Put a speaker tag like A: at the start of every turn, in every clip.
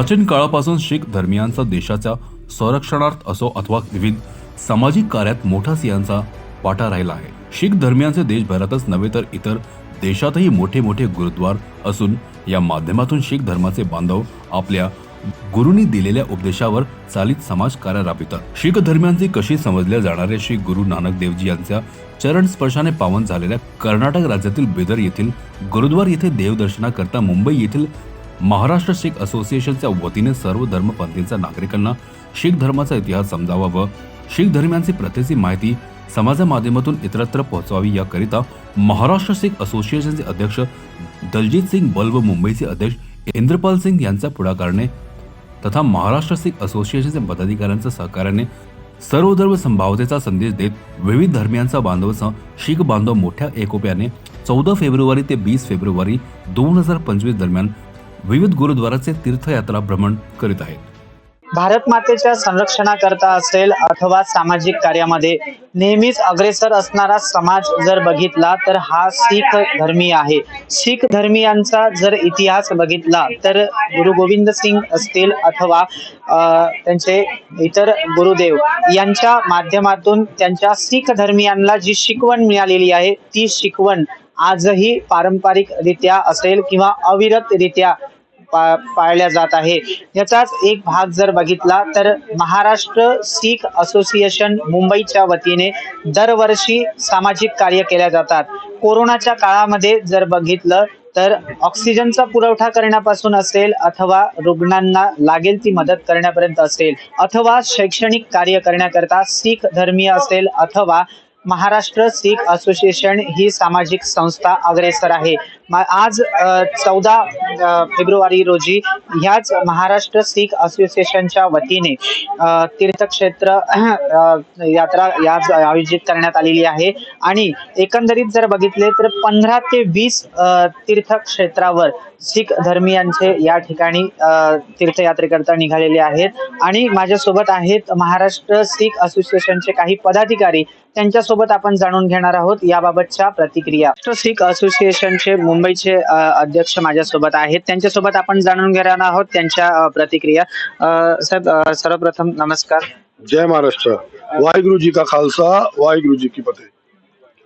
A: प्राचीन काळापासून शीख धर्मियांचा देशाच्या संरक्षणार्थ असो अथवा विविध सामाजिक कार्यात मोठा सिंहांचा वाटा राहिला आहे. शीख धर्मियांचे देशभरातच नव्हे तर इतर देशातही मोठे मोठे गुरुद्वार असून या माध्यमातून शीख धर्माचे बांधव आपल्या गुरुंनी दिलेल्या उपदेशावर चालित समाज कार्य राबवितात. शीख धर्मियांचे कशी समजल्या जाणारे श्री गुरु नानक देवजी यांच्या चरण स्पर्शाने पावन झालेल्या कर्नाटक राज्यातील बेदर येथील गुरुद्वार येथे देवदर्शनाकरता मुंबई येथील महाराष्ट्र शीख असोसिएशनच्या वतीने सर्व धर्मपंथींच्या नागरिकांना शीख धर्माचा इतिहास समजावा व शीख धर्मियांची प्रथेची माहिती समाजा माध्यमातून इतरत्र पोहोचवावी याकरिता महाराष्ट्र शीख असोसिएशनचे अध्यक्ष दलजीत सिंग बल व मुंबईचे अध्यक्ष इंद्रपाल सिंग यांच्या पुढाकाराने तथा महाराष्ट्र शीख असोसिएशनच्या पदाधिकाऱ्यांच्या सहकार्याने सर्व धर्म संभावतेचा संदेश देत विविध धर्मियांचा बांधवसह शीख बांधव मोठ्या एकोप्याने चौदा फेब्रुवारी ते वीस फेब्रुवारी दोन हजार पंचवीस दरम्यान विविध गुरुद्वाराचे तीर्थयात्रा भ्रमण करीत आहेत.
B: भारत मातेच्या संरक्षणाकरता असेल अथवा सामाजिक कार्यामध्ये नेहमीच अग्रेसर असणारा समाज जर बघितला तर हा शीख धर्मीय आहे. शीख धर्मियांचा जर इतिहास बघितला तर गुरु गोविंद सिंग असतील अथवा त्यांचे इतर गुरुदेव यांच्या माध्यमातून त्यांच्या शीख धर्मियांना जी शिकवण मिळालेली आहे ती शिकवण आजही पारंपरिकरित्या असेल किंवा अविरतरित्या पा- पाळल्या जात आहे. याचाच एक भाग जर बघितला तर महाराष्ट्र सीख असोसिएशन मुंबईच्या वतीने दरवर्षी सामाजिक कार्य केल्या जातात. कोरोनाच्या काळामध्ये जर बघितलं तर ऑक्सिजनचा पुरवठा करण्यापासून असेल अथवा रुग्णांना लागेल ती मदत करण्यापर्यंत असेल अथवा शैक्षणिक कार्य करण्याकरता सीख धर्मीय असेल अथवा महाराष्ट्र सिख असोसिएशन ही सामाजिक संस्था अग्रेसर आहे. आज चौदा फेब्रुवारी रोजी ह्याच महाराष्ट्र सिख असोसिएशनच्या वतीने तीर्थक्षेत्र यात्रा याच आयोजित करण्यात आलेली आहे. आणि एकंदरीत जर बघितले तर पंधरा ते वीस तीर्थक्षेत्रावर सिख धर्मियांचे या ठिकाणी तीर्थयात्रेकरता निघालेले आहेत. आणि माझ्यासोबत आहेत महाराष्ट्र सिख असोसिएशनचे काही पदाधिकारी त्यांच्यासोबत आपण जाणून घेणार आहोत याबाबतच्या प्रतिक्रिया. सिख शीख असोसिएशनचे मुंबईचे अध्यक्ष माझ्यासोबत आहेत. त्यांच्यासोबत आपण जाणून घेणार आहोत त्यांच्या प्रतिक्रिया. साहेब सर्वप्रथम नमस्कार.
C: जय महाराष्ट्र. वाहिगुरु जी का खालसा वाहिगुरु जी की फतेह.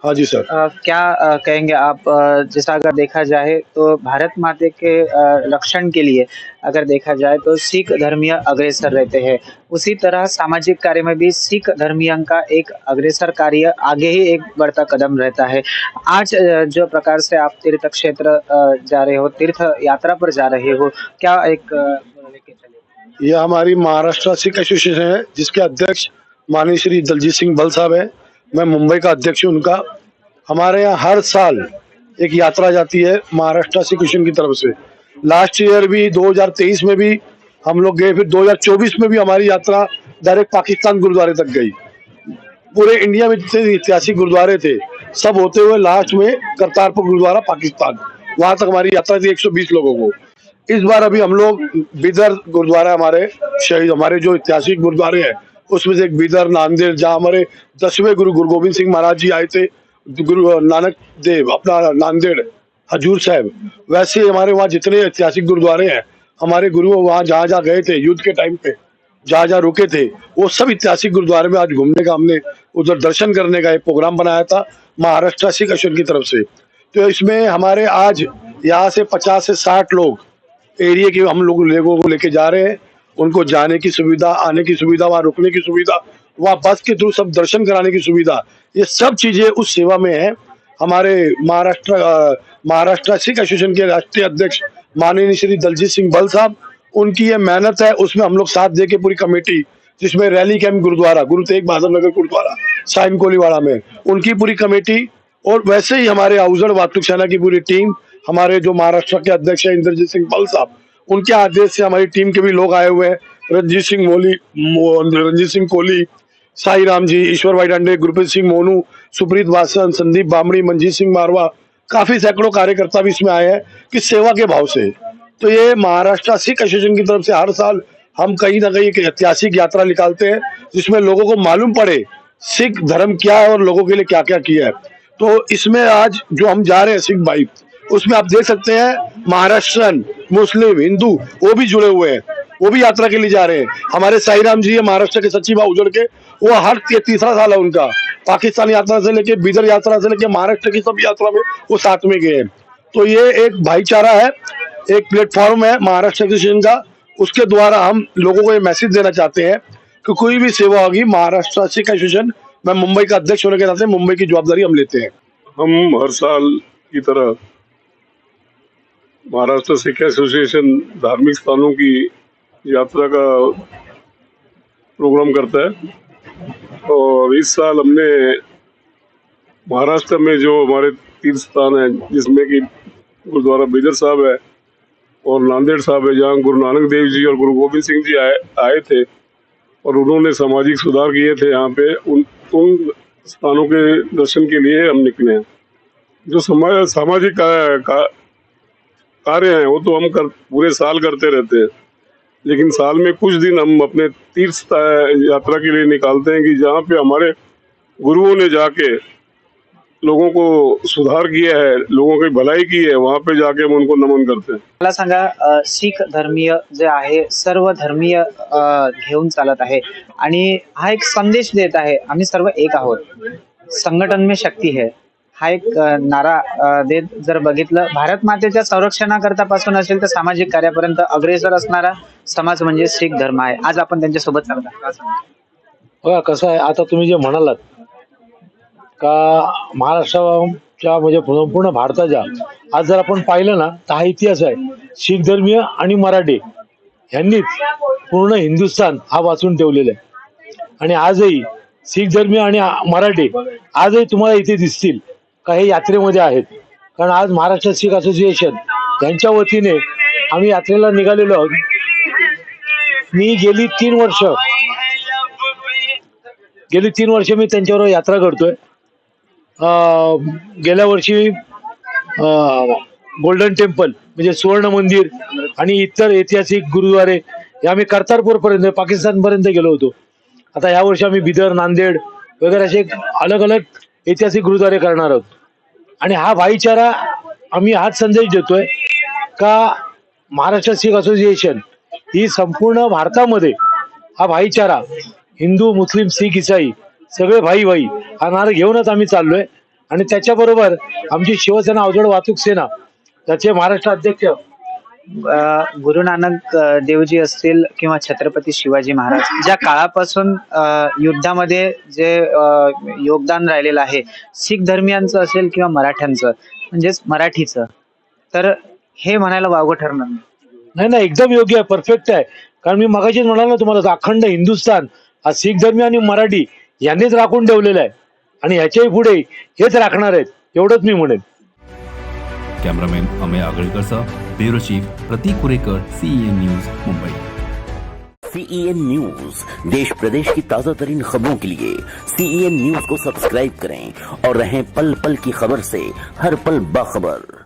C: हाँ जी सर
B: अ, क्या अ, कहेंगे आप जैसा अगर देखा जाए तो भारत माते के रक्षण के लिए अगर देखा जाए तो सिख धर्मीय अग्रेसर रहते हैं। उसी तरह सामाजिक कार्य में भी सिख धर्मियों का एक अग्रेसर कार्य आगे ही एक बढ़ता कदम रहता है। आज जो प्रकार से आप तीर्थ क्षेत्र जा रहे हो तीर्थ यात्रा पर जा रहे हो क्या एक लेके
C: हमारी महाराष्ट्र सिख एसोसिएशन है जिसके अध्यक्ष माननीय श्री दलजीत सिंह बल साहब है। मैं मुंबई का अध्यक्ष हूँ, उनका हमारे यहाँ हर साल एक यात्रा जाती है महाराष्ट्र सिख एसोसिएशन की तरफ़ से। लास्ट ईयर भी 2023 में भी हम लोग गए, फिर 2024 में भी हमारी यात्रा डायरेक्ट पाकिस्तान गुरुद्वारे तक गई। पूरे इंडिया में जितने ऐतिहासिक गुरुद्वारे थे, सब होते हुए लास्ट में करतारपुर गुरुद्वारा, पाकिस्तान। वहाँ तक हमारी यात्रा थी 120 लोगों को। इस बार अभी हम लोग बिदर गुरुद्वारा हमारे शहीद, हमारे जो ऐतिहासिक गुरुद्वारे हैं उसमें से एक बिदर नांदेड़, जहाँ हमारे दसवें गुरु गुरु गोविंद सिंह महाराज जी आए थे, गुरु नानक देव, अपना नांदेड़, हजूर साहब। वैसे हमारे वहाँ जितने ऐतिहासिक गुरुद्वारे हैं, हमारे गुरु वहाँ जहाँ जहाँ गए थे, युद्ध के टाइम पे, जहाँ जहाँ रुके थे, वो सब ऐतिहासिक गुरुद्वारे में आज घूमने का हमने उधर दर्शन करने का एक प्रोग्राम बनाया था, महाराष्ट्र सिख एसोसिएशन की तरफ़ से। तो इसमें हमारे आज यहाँ से पचास से साठ लोग, एरिया के हम लोग लोगों को लेके जा रहे हैं। उनको जाने की सुविधा, आने की सुविधा, वहाँ रुकने की सुविधा, वहाँ बस के थ्रू सब दर्शन कराने की सुविधा, ये सब चीज़ें उस सेवा में है। हमारे महाराष्ट्र महाराष्ट्र सिख एसोसिएशन के राष्ट्रीय अध्यक्ष माननीय श्री दलजीत सिंह बल साहब, उनकी ये मेहनत है, उसमें हम लोग साथ दे के पूरी कमेटी, जिसमें रैली कैंप गुरुद्वारा, गुरु तेग बहादुर नगर गुरुद्वारा साइन कोलीवाड़ा में, उनकी पूरी कमेटी, और वैसे ही हमारे अवजड़ वातुक सेना की पूरी टीम, हमारे जो महाराष्ट्र के अध्यक्ष है इंद्रजीत सिंह बल साहब उनके आदेश से हमारी टीम के भी लोग आए हुए हैं। रंजीत सिंह मोली रंजीत सिंह कोहली, साई राम जी, ईश्वर भाई डांडे, गुरप्रीत सिंह मोनू, सुप्रीत वासन, संदीप बामड़ी मंजीत सिंह मारवा, काफ़ी सैकड़ों कार्यकर्ता भी इसमें आए हैं कि सेवा के भाव से। तो ये महाराष्ट्र सिख एसोसिएशन की तरफ़ से हर साल हम कहीं ना कहीं एक ऐतिहासिक यात्रा निकालते हैं, जिसमें लोगों को मालूम पड़े सिख धर्म क्या है और लोगों के लिए क्या क्या किया है। तो इसमें आज जो हम जा रहे हैं सिख भाई, उसमें आप देख सकते हैं महाराष्ट्रन मुस्लिम, हिंदू, वो भी जुड़े हुए हैं, वो भी यात्रा के लिए जा रहे हैं। हमारे साई राम जी है, महाराष्ट्र के सचिव है उजड़ के, वो हर तीसरा साल है उनका। पाकिस्तान यात्रा से लेके बीदर यात्रा से लेके महाराष्ट्र की सब यात्रा में वो साथ में गए हैं। तो ये एक भाईचारा है, एक प्लेटफॉर्म है महाराष्ट्र एसोसिएशन का उसके द्वारा हम लोगों को ये मैसेज देना चाहते हैं कि कोई भी सेवा होगी, महाराष्ट्र सिख एसोसिएशन मैं मुंबई का अध्यक्ष होने के नाते मुंबई की जवाबदारी हम लेते हैं।
D: हम हर साल की तरह महाराष्ट्र सिख एसोसिएशन धार्मिक स्थानों की यात्रा का प्रोग्राम करता है। और इस साल हमने महाराष्ट्र में जो हमारे तीर्थ स्थान है जिसमें कि गुरुद्वारा बिदर साहब है और नांदेड़ साहब है जहाँ गुरु नानक देव जी और गुरु गोविंद सिंह जी आए आए थे और उन्होंने सामाजिक सुधार किए थे यहाँ पे। उन उन स्थानों के दर्शन के लिए हम निकले हैं। जो समाज सामाजिक का, का, कार्य हैं, वो तो हम कर, पूरे साल करते रहते हैं। लेकिन साल में कुछ दिन हम अपने तीर्थ यात्रा के लिए निकालते हैं कि जहाँ पे हमारे गुरुओं ने जाके लोगों को सुधार किया है, लोगों की भलाई की है, वहाँ पे जाके हम उनको नमन करते हैं।
B: मला सांगा शीख धर्मीय जे आहे, सर्व धर्मीय घेऊन चालत आणि हा एक संदेश देत आहे, आम्ही सर्व एक आहोत. संघटन में शक्ती है. हा एक नारा देत जर बघितलं भारत मातेच्या संरक्षणाकरता पासून असेल तर सामाजिक कार्यापर्यंत अग्रेसर असणारा समाज म्हणजे शीख धर्म आहे. आज आपण त्यांच्यासोबत
E: बघा कसं आहे आता तुम्ही जे म्हणालात का महाराष्ट्राच्या म्हणजे संपूर्ण भारताच्या आज जर आपण पाहिलं ना तर हा इतिहास आहे. शीख धर्मीय आणि मराठी यांनीच पूर्ण हिंदुस्थान हा वाचून ठेवलेला आहे. आणि आजही शीख धर्मीय आणि मराठी आजही तुम्हाला इथे दिसतील. काही यात्रेमध्ये आहेत. कारण आज महाराष्ट्र शीख असोसिएशन यांच्या वतीने आम्ही यात्रेला निघालेलो आहोत. मी गेली तीन वर्ष गेली तीन वर्ष मी त्यांच्यावर यात्रा करतोय. गेल्या वर्षी गोल्डन टेम्पल म्हणजे सुवर्ण मंदिर आणि इतर ऐतिहासिक गुरुद्वारे हे आम्ही कर्तारपूर पर्यंत पाकिस्तान पर्यंत गेलो होतो. आता या वर्षी आम्ही बिदर नांदेड वगैरे असे अलग अलग ऐतिहासिक गुरुद्वारे करणार आहोत. आणि हा भाईचारा आम्ही हाच संदेश देतोय का महाराष्ट्र शीख असोसिएशन ही संपूर्ण भारतामध्ये हा भाईचारा हिंदू मुस्लिम शीख इसाई सगळे भाई भाई हा नारा घेऊनच आम्ही चाललोय. आणि त्याच्याबरोबर आमची शिवसेना अवजड वाहतूक सेना त्याचे महाराष्ट्र अध्यक्ष
B: गुरु नानक देवजी असतील किंवा छत्रपती शिवाजी महाराज ज्या काळापासून युद्धामध्ये जे योगदान राहिलेलं आहे शीख धर्मियांचं असेल किंवा मराठ्यांचं म्हणजेच मराठीचं तर हे म्हणायला वावगं ठरणार
E: नाही. नाही एकदम योग्य आहे परफेक्ट आहे. कारण मी मगाशीच म्हणालो ना तुम्हाला अखंड हिंदुस्थान हा शीख धर्मी आणि मराठी यांनीच राखून ठेवलेला आहे. आणि ह्याच्याही पुढे हेच राखणार आहेत एवढंच मी म्हणेन.
A: Cameraman Amay आगळीकरचा bureau chief Prateek Kurekar C N news Mumbai
F: C E N news देश प्रदेश की ताज़ा तरीन खबरों के लिए सीईएन न्यूज़ को सब्सक्राइब करें और रहें पल पल की खबर से हर पल बाखबर।